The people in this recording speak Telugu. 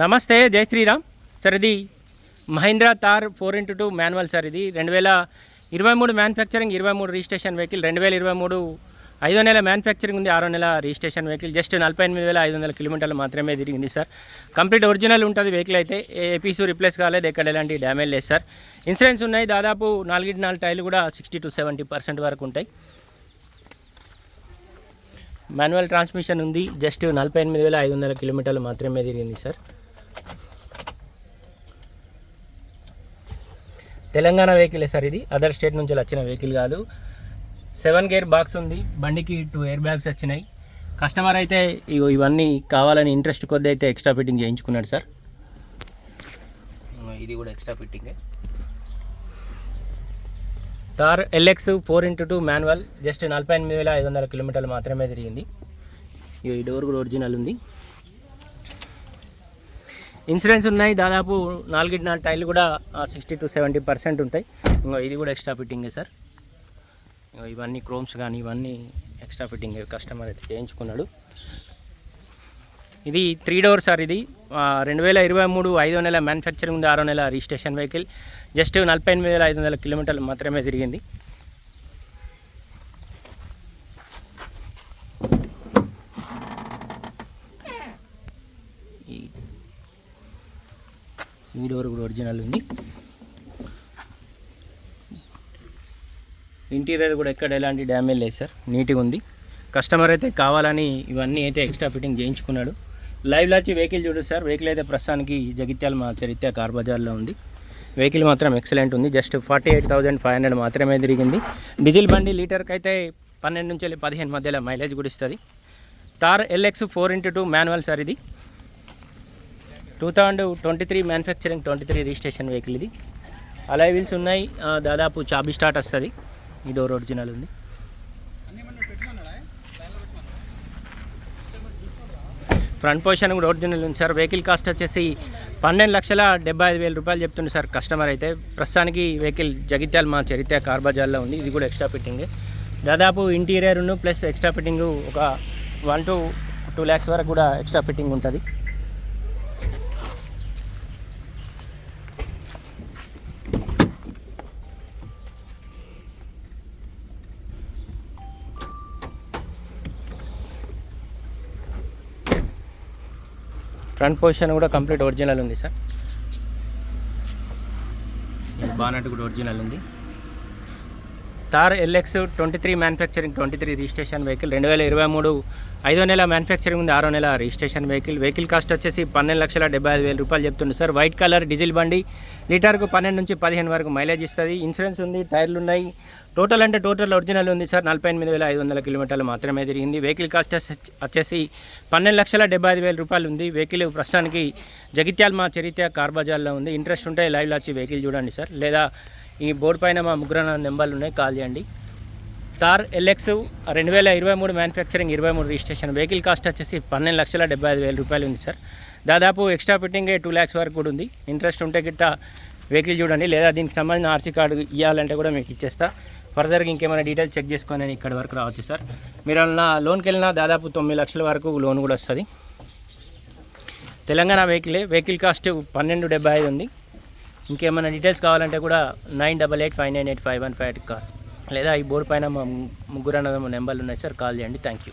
నమస్తే జై శ్రీరామ్. సార్ ఇది Mahindra Thar four into two manual sir ఇది రెండు వేల ఇరవై మూడు మ్యానుఫ్యాక్చరింగ్ ఇరవై మూడు రిజిస్ట్రేషన్ వెహికల్ రెండు వేల ఇరవై మూడు ఐదో నెల మ్యానుఫ్యాక్చరింగ్ ఉంది ఆరో నెల రిజిస్ట్రేషన్ వెహికల్ జస్ట్ నలభై ఎనిమిది వేల ఐదు వందల కిలోమీటర్లు మాత్రమే తిరిగింది సార్. కంప్లీట్ ఒరిజినల్ ఉంటుంది వెహికల్ అయితే ఏ పీసు రిప్లేస్ కాలేదు ఎక్కడ ఎలాంటి డ్యామేజ్ లేదు సార్. ఇన్సూరెన్స్ ఉన్నాయి దాదాపు నాలుగింటి నాలుగు టైర్లు కూడా సిక్స్టీ టు సెవెంటీ పర్సెంట్ వరకు ఉంటాయి. మాన్యువల్ ట్రాన్స్మిషన్ ఉంది జస్ట్ నలభై ఎనిమిది వేల ఐదు వందల కిలోమీటర్లు మాత్రమే తిరిగింది సార్. తెలంగాణ వెహికలే సార్ ఇది? అదర్ స్టేట్ నుంచి వచ్చిన వెహికల్ కాదు. సెవెన్ గేర్ బాక్స్ ఉంది. బండికి టూ ఎయిర్ బ్యాగ్స్ వచ్చినాయి. కస్టమర్ అయితే ఇగో ఇవన్నీ కావాలని ఇంట్రెస్ట్ కొద్ది అయితే ఎక్స్ట్రా ఫిట్టింగ్ చేయించుకున్నాడు సార్. ఇది కూడా extra ఫిట్టింగే Thar LX four into two manual just నలభై ఎనిమిది వేల ఐదు వందల కిలోమీటర్లు మాత్రమే తిరిగింది. ఇగో ఈ డోర్ కూడా ఒరిజినల్ ఉంది. ఇన్సూరెన్స్ ఉన్నాయి దాదాపు నాలుగింటి నాలుగు టైర్లు కూడా సిక్స్టీ టు సెవెంటీ పర్సెంట్ ఉంటాయి. ఇంకా ఇది కూడా ఎక్స్ట్రా ఫిట్టింగే సార్. ఇవన్నీ క్రోమ్స్ కానీ ఇవన్నీ ఎక్స్ట్రా ఫిట్టింగ్ కస్టమర్ అయితే చేయించుకున్నాడు. ఇది త్రీ డోర్ సార్ ఇది. రెండు వేల ఇరవై మూడు ఐదో నెల మ్యానుఫ్యాక్చరింగ్ ఉంది ఆరో నెల రిజిస్ట్రేషన్ వెహికల్ జస్ట్ నలభై ఎనిమిది వేల ఐదు వందల కిలోమీటర్లు మాత్రమే తిరిగింది. వీడియో కూడా ఒరిజినల్ ఉంది. ఇంటీరియర్ కూడా ఎక్కడ ఎలాంటి డ్యామేజ్ లేదు సార్. నీట్గా ఉంది. కస్టమర్ అయితే కావాలని ఇవన్నీ అయితే ఎక్స్ట్రా ఫిట్టింగ్ చేయించుకున్నాడు. లైవ్లో వచ్చి వెహికల్ చూడు సార్. వెహికల్ అయితే ప్రస్తుతానికి జగిత్యాల మా చరిత్ర కార్ బజార్లో ఉంది. వెహికల్ మాత్రం ఎక్సలెంట్ ఉంది. Just forty eight thousand five hundred మాత్రమే తిరిగింది. డీజిల్ బండి లీటర్కి అయితే పన్నెండు నుంచి వెళ్ళి పదిహేను మధ్యలో మైలేజ్ కూడా ఇస్తుంది. Thar LX four into two manual sir ఇది. Two thousand twenty three manufacturing twenty three registration vehicle ఇది. అలా వీల్స్ ఉన్నాయి. దాదాపు చాబీ స్టార్ట్ వస్తుంది. ఈ డోర్ ఒరిజినల్ ఉంది. ఫ్రంట్ పొజిషన్ కూడా ఒరిజినల్ ఉంది సార్ వెహికల్ కాస్ట్ వచ్చేసి పన్నెండు లక్షల డెబ్బై ఐదు వేల రూపాయలు చెప్తుంది సార్ కస్టమర్ అయితే ప్రస్తుతానికి వెహికల్ జగిత్యాల మా చరిత్ర కార్బజార్లో ఉంది. ఇది కూడా ఎక్స్ట్రా ఫిట్టింగ్ దాదాపు ఇంటీరియర్ను ప్లస్ ఎక్స్ట్రా ఫిట్టింగ్ ఒక వన్ టు టూ ల్యాక్స్ వరకు కూడా ఎక్స్ట్రా ఫిట్టింగ్ ఉంటుంది. ఫ్రంట్ పొజిషన్ కూడా కంప్లీట్ ఒరిజినల్ ఉంది సార్. బానట్ కూడా ఒరిజినల్ ఉంది. Thar LX twenty three manufacturing twenty three registration vehicle రెండు వేల ఇరవై మూడు ఐదో నెల మ్యానుఫ్యాక్చరింగ్ ఉంది ఆరో నెల రిజిస్ట్రేషన్ వెహికల్. వెహికల్ కాస్ట్ వచ్చేసి పన్నెండు లక్షల డెబ్బై ఐదు వేల రూపాయలు చెప్తుంది సార్. వైట్ కలర్ డీజిల్ బండి లీటర్కు పన్నెండు నుంచి పదిహేను వరకు మైలేజ్ ఇస్తుంది. ఇన్సూరెన్స్ ఉంది టైర్లు ఉన్నాయి. టోటల్ అంటే టోటల్ ఒరిజినల్ ఉంది సార్ నలభై ఎనిమిది వేల ఐదు వందల కిలోమీటర్లు మాత్రమే తిరిగింది. వెహికల్ కాస్ట్ వచ్చేసి- పన్నెండు లక్షల డెబ్బై ఐదు వేల రూపాయలు ఉంది. వెహికల్ ప్రస్తుతానికి జగిత్యాల మా చరిత్ర కార్ బజార్లో ఉంది. ఇంట్రెస్ట్ ఉంటే లైవ్లో వచ్చి వెహికల్ చూడండి సార్. లేదా ఈ బోర్డు పైన మా ముగ్గురు నెంబర్లు ఉన్నాయి కాల్ చేయండి. తార్ ఎల్ఎక్స్ రెండు వేల ఇరవై మూడు మ్యానుఫ్యాక్చరింగ్ ఇరవై మూడు రిజిస్ట్రేషన్. వెహికల్ కాస్ట్ వచ్చేసి పన్నెండు లక్షల డెబ్బై ఐదు వేల రూపాయలు ఉంది సార్. దాదాపు ఎక్స్ట్రా ఫిట్టింగ్ టూ ల్యాక్స్ వరకు కూడా ఉంది. ఇంట్రెస్ట్ ఉంటే గిట్ట వెహికల్ చూడండి లేదా దీనికి సంబంధించిన ఆర్సీ కార్డు ఇవ్వాలంటే కూడా మీకు ఇచ్చేస్తా. ఫర్దర్గా ఇంకేమైనా డీటెయిల్స్ చెక్ చేసుకొని నేను వరకు రావచ్చు సార్. మీరు నా లోన్కి వెళ్ళినా దాదాపు తొమ్మిది లక్షల వరకు లోన్ కూడా వస్తుంది. తెలంగాణ వెహికలే వెహికల్ కాస్ట్ పన్నెండు డెబ్బై ఐదు ఉంది. ఇంకేమైనా డీటెయిల్స్ కావాలంటే కూడా nine double eight five nine eight five one five call లేదా ఈ బోర్డు పైన మా ముగ్గురు అన్న నెంబర్లు ఉన్నాయి సార్ కాల్ చేయండి. Thank you